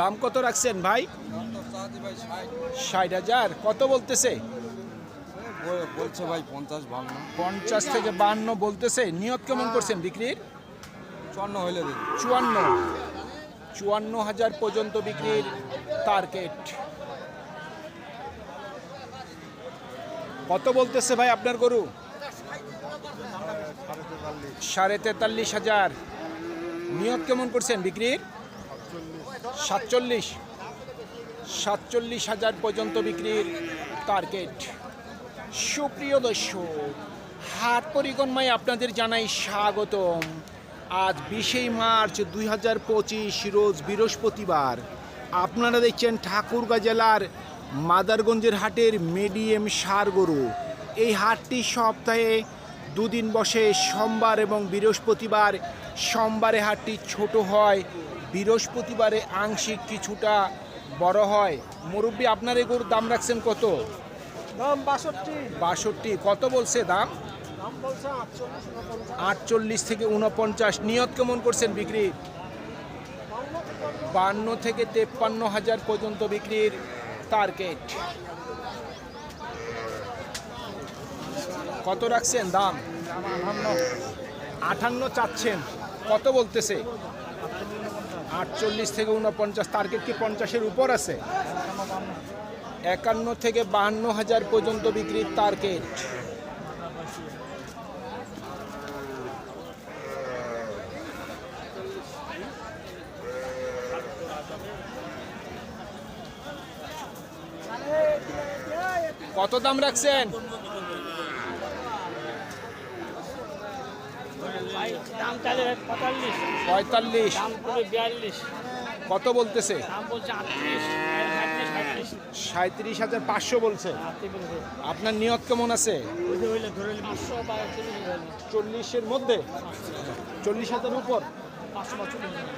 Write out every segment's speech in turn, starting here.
দাম কত রাখছেন ভাই? ষাট হাজার। কত বলতেছে? বলছে ভাই পঞ্চাশ ভাঙনা পঞ্চাশ থেকে বান্ন বলতেছে। নিয়ত কেমন করছেন বিক্রির? চুয়ান্ন হইলে চুয়ান্ন। চুয়ান্ন হাজার পর্যন্ত বিক্রির টার্গেট কত বলতেছে ভাই আপনার গরু? সাড়ে তেতাল্লিশ হাজার। নিয়ত কেমন করছেন বিক্রির? সাতচল্লিশ সাতচল্লিশ হাজার পর্যন্ত বিক্রির টার্গেট সুপ্রিয় দর্শক, হাট পরিক্রমায় আপনাদের জানাই স্বাগতম। আজ বিশেই মার্চ দুই হাজার পঁচিশ, রোজ বৃহস্পতিবার। আপনারা দেখছেন ঠাকুরগাঁ জেলার মাদারগঞ্জের হাটের মিডিয়াম সার গরু। এই হাটটি সপ্তাহে দুদিন বসে, সোমবার এবং বৃহস্পতিবার সোমবারে হাটটি ছোট হয় বৃহস্পতিবারে আংশিক কিছুটা বড় হয়। মুরব্বী আপনার এই গরুর দাম রাখছেন কত? দাম বাষট্টি। বাষট্টি। কত বলছে দাম? আটচল্লিশ থেকে উনপঞ্চাশ। নিয়ত কেমন করছেন বিক্রি? বান্ন থেকে তেপ্পান্ন। হাজার পর্যন্ত বিক্রির টার্গেট কত রাখছেন দাম? আটান্ন। চাচ্ছেন। কত বলতেছে? আটচল্লিশ থেকে উনপঞ্চাশ টার্গেট কি পঞ্চাশের উপর আছে? একান্ন থেকে বাহান্ন হাজার পর্যন্ত বিক্রির টার্গেট কত দাম রাখছেন দাম চাইলে পঁয়তাল্লিশ। কত বলতেছে? সাঁত্রিশ হাজার পাঁচশো বলছে। আপনার নিয়ত কেমন আছে? চল্লিশের মধ্যে? চল্লিশ হাজার উপর?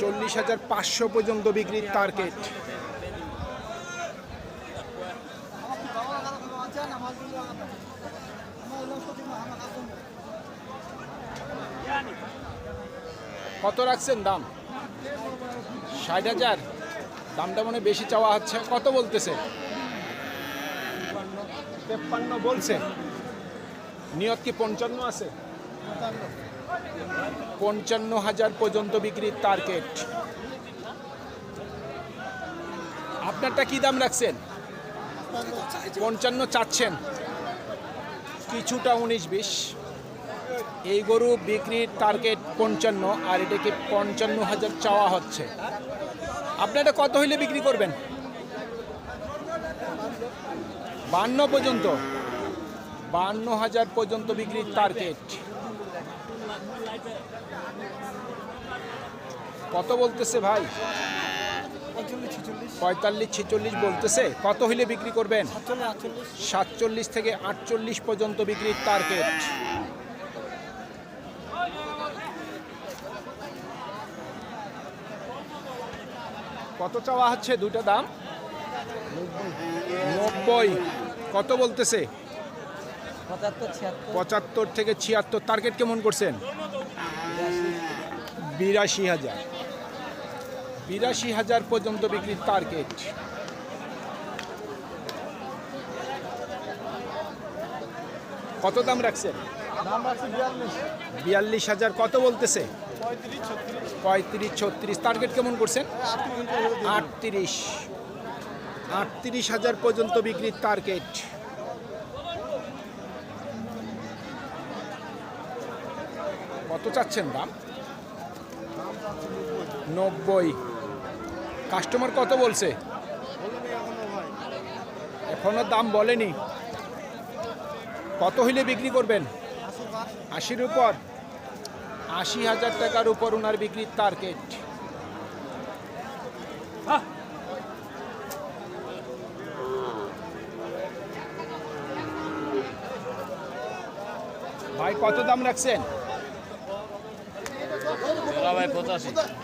চল্লিশ হাজার পাঁচশো পর্যন্ত বিক্রির টার্গেট কত রাখছেন দাম? ষাট হাজার। দামটা মনে বেশি চাওয়া হচ্ছে। কত বলতেছে? তেপ্পান্ন বলছে। নিয়ত কি পঞ্চান্ন আছে? পঞ্চান্ন হাজার পর্যন্ত বিক্রির টার্গেট আপনারটা কি দাম রাখছেন? পঞ্চান্ন চাচ্ছেন। কিছুটা উনিশ বিশ। এই গরু বিক্রির টার্গেট পঞ্চান্ন আর এটাকে পঞ্চান্ন হাজার চাওয়া হচ্ছে। আপনি এটা কত হইলে বিক্রি করবেন? বান্ন পর্যন্ত। বান্ন হাজার পর্যন্ত বিক্রির টার্গেট কত বলতেছে ভাই? পঁয়তাল্লিশ ছেচল্লিশ। বলতেছে। কত হইলে বিক্রি করবেন? সাতচল্লিশ থেকে আটচল্লিশ পর্যন্ত বিক্রির টার্গেট কত চাওয়া হচ্ছে দুইটা দাম? নব্বই। কত বলতেছে? পঁচাত্তর থেকে ছিয়াত্তর। টার্গেট কেমন করছেন? বিরাশি হাজার। বিরাশি হাজার পর্যন্ত বিক্রির টার্গেট কত দাম রাখছেন? বিয়াল্লিশ হাজার। কত বলতেছে? পঁয়ত্রিশ, ছত্রিশ। টার্গেট কেমন করছেন? আটত্রিশ। আটত্রিশ হাজার পর্যন্ত বিক্রির টার্গেট কত চাচ্ছেন দাম? নব্বই। কাস্টমার কত বলছে? এখনও দাম বলেনি। কত হইলে বিক্রি করবেন? আশির উপর। আশি হাজার টাকার উপর ওনার বিক্রির টার্গেট ভাই কত দাম রাখছেন?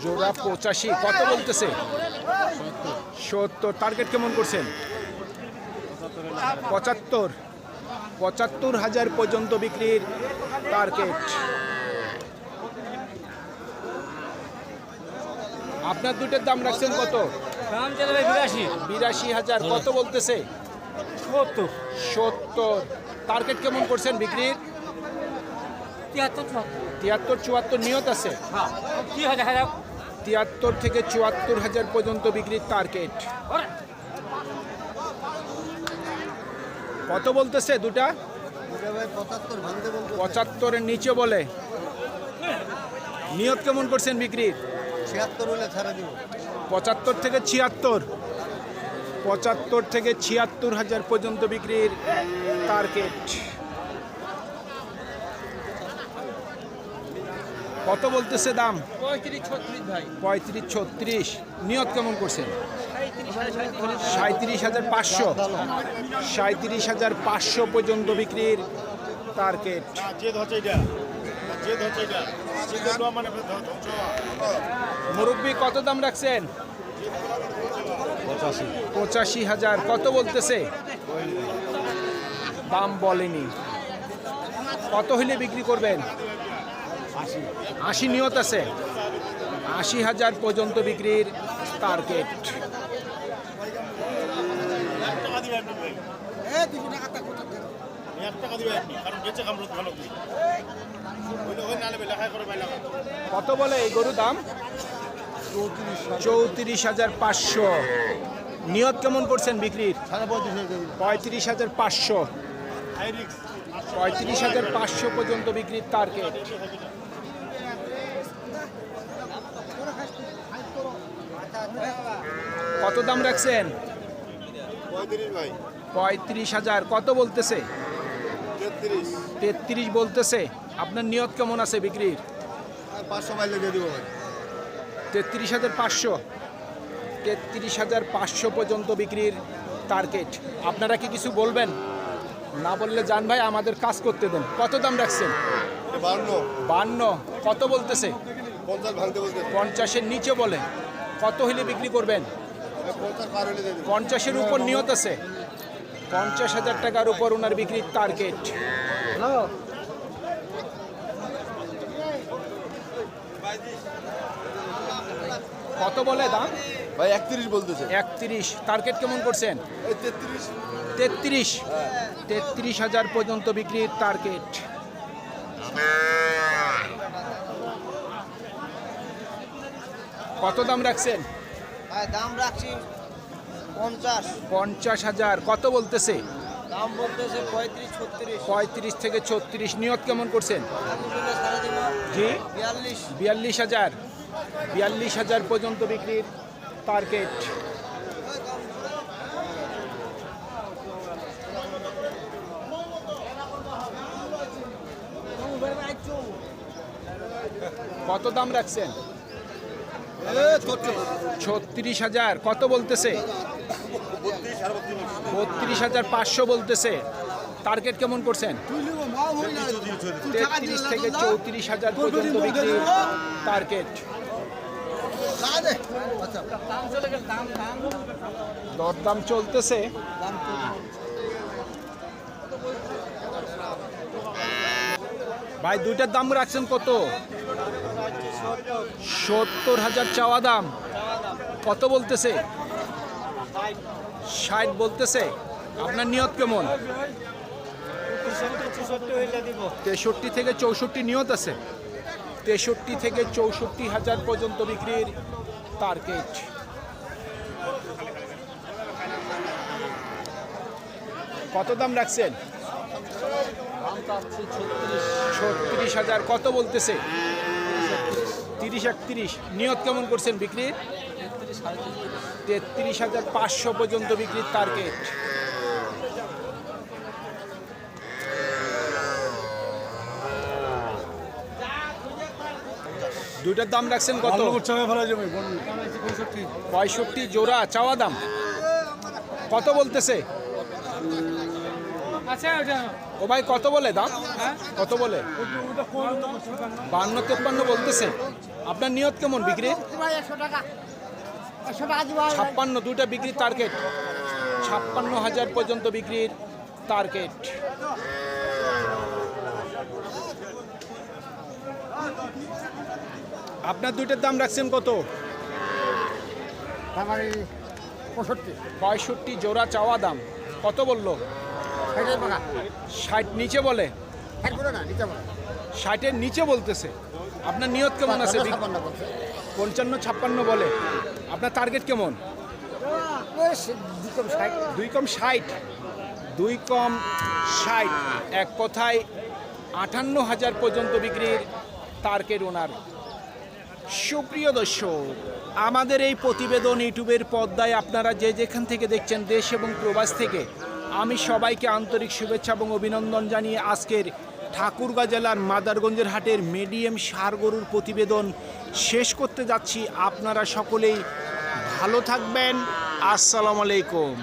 জোড়া পঁচাশি। কত বলতেছে? সত্তর। টার্গেট কেমন করছেন? পঁচাত্তর। পঁচাত্তর হাজার পর্যন্ত বিক্রির টার্গেট আপনার দুটোর দাম রাখছেন কত? দাম চলে ভাই বিরাশি। বিরাশি হাজার কত বলতেছে? সত্তর। সত্তর। টার্গেট কেমন করছেন বিক্রির? তিয়াত্তর চুয়াত্তর। তিয়াত্তর চুয়াত্তর নিয়ত আছে? হ্যাঁ। হয় তিয়াত্তর থেকে চুয়াত্তর হাজার পর্যন্ত বিক্রির টার্গেট কত বলতেছে দুটা? পঁচাত্তরের নিচে বলে। নিয়ত কেমন করছেন বিক্রির? ছিয়াত্তর হলে ছাড়া দিব। পঁচাত্তর থেকে ছিয়াত্তর। পঁচাত্তর থেকে ছিয়াত্তর হাজার পর্যন্ত বিক্রির টার্গেট কত বলতেছে দাম? পঁয়ত্রিশ ছত্রিশ ভাই। পঁয়ত্রিশ ছত্রিশ। নিয়ত কেমন করছেন? সাঁত্রিশ হাজার পাঁচশো। সাঁত্রিশ হাজার পাঁচশো পর্যন্ত বিক্রির টার্গেট মুরব্বী কত দাম রাখছেন? পঁচাশি। হাজার। কত বলতেছে? দাম বলেনি। কত হইলে বিক্রি করবেন? আশি। নিয়ত আছে। আশি হাজার পর্যন্ত বিক্রির টার্গেট। এক টাকা দিবে আপনি ভাই? এক টাকা দিবে আপনি কারণ বেঁচে কামড় ভালো কত বলে এই গরু দাম? চৌত্রিশ হাজার পাঁচশো। নিয়ত কেমন করছেন বিক্রির? পঁয়ত্রিশ হাজার পাঁচশো। পঁয়ত্রিশ হাজার পাঁচশো পর্যন্ত বিক্রির টার্গেট কত দাম রাখছেন? পঁয়ত্রিশ হাজার। কত বলতেছে? তেত্রিশ বলতেছে। আপনার নিয়ত কেমন আছে বিক্রির? পাঁচশো মাইল দিয়ে দিব তেত্রিশ হাজার পাঁচশো। তেত্রিশ হাজার পাঁচশো পর্যন্ত বিক্রির টার্গেট আপনারা কি কিছু বলবেন? না বললে যান ভাই আমাদের কাজ করতে দেন। কত দাম রাখছেন? বান্ন। বান্ন। কত বলতেছে? পঞ্চাশের নিচে বলে। কত হইলে বিক্রি করবেন? হলে পঞ্চাশের উপর নিয়ত আছে। পঞ্চাশ হাজার টাকার উপর ওনার বিক্রির টার্গেট কত বলে দাম? ভাই একত্রিশ বলতেছে। একত্রিশ। টার্গেট কেমন করছেন? তেত্রিশ। তেত্রিশ। তেত্রিশ হাজার পর্যন্ত বিক্রির টার্গেট। কত দাম রাখছেন? দাম রাখছি পঞ্চাশ। পঞ্চাশ হাজার। কত বলতেছে? দাম বলতেছে পঁয়ত্রিশ ছত্রিশ। পঁয়ত্রিশ থেকে ছত্রিশ। নিয়ত কেমন করছেন? জি? বিয়াল্লিশ। হাজার। বিয়াল্লিশ হাজার পর্যন্ত বিক্রির টার্গেট কত দাম রাখছেন? ছত্রিশ। হাজার। কত বলতেছে? বত্রিশ হাজার পাঁচশো বলতেছে। টার্গেট কেমন করছেন? তেত্রিশ থেকে চৌত্রিশ হাজার পর্যন্ত বিক্রির টার্গেট। দরদাম চলতেছে। ভাই দুইটার দাম রাখছেন কত? সত্তর হাজার চাওয়া দাম। কত বলতেছে? ষাট বলতেছে। আপনার নিয়ত কেমন? তেষট্টি থেকে চৌষট্টি নিয়ত আছে। তেষট্টি থেকে চৌষট্টি হাজার পর্যন্ত বিক্রির টার্গেট কত দাম রাখছেন? ছত্রিশ হাজার, কত বলতেছে? তিরিশ একত্রিশ। নিয়ত কেমন করছেন বিক্রির? তেত্রিশ হাজার পাঁচশো পর্যন্ত বিক্রির টার্গেট দুইটার দাম রাখছেন কত? পঁয়ষট্টি। জোড়া চাওয়া দাম? কত বলতেছে? ও ভাই কত বলে দাম? কত বলে? বান্ন তেপ্পান্ন বলতেছে। আপনার নিয়ত কেমন বিক্রি ছাপ্পান্ন দুইটা বিক্রির টার্গেট ছাপ্পান্ন হাজার পর্যন্ত বিক্রির টার্গেট আপনার দুইটার দাম রাখছেন কত? আমার পঁয়ষট্টি। পঁয়ষট্টি জোড়া চাওয়া দাম। কত বলল? ষাট নিচে বলে। ষাটের নিচে বলতেছে। আপনার নিয়ত কেমন আছে? পঞ্চান্ন ছাপ্পান্ন বলে। আপনার টার্গেট কেমন? দুই কম ষাট। দুই কম ষাট। এক কথায় আটান্ন হাজার পর্যন্ত বিক্রির টার্গেট ওনার সুপ্রিয় দর্শক, আমাদের এই প্রতিবেদন ইউটিউবের পর্দায় আপনারা যে যেখান থেকে দেখছেন দেশ এবং প্রবাস থেকে, আমি সবাইকে আন্তরিক শুভেচ্ছা এবং অভিনন্দন জানিয়ে আজকের ঠাকুরগাঁ জেলার মাদারগঞ্জের হাটের মিডিয়াম সার গরুর প্রতিবেদন শেষ করতে যাচ্ছি। আপনারা সকলেই ভালো থাকবেন। আসসালামু আলাইকুম।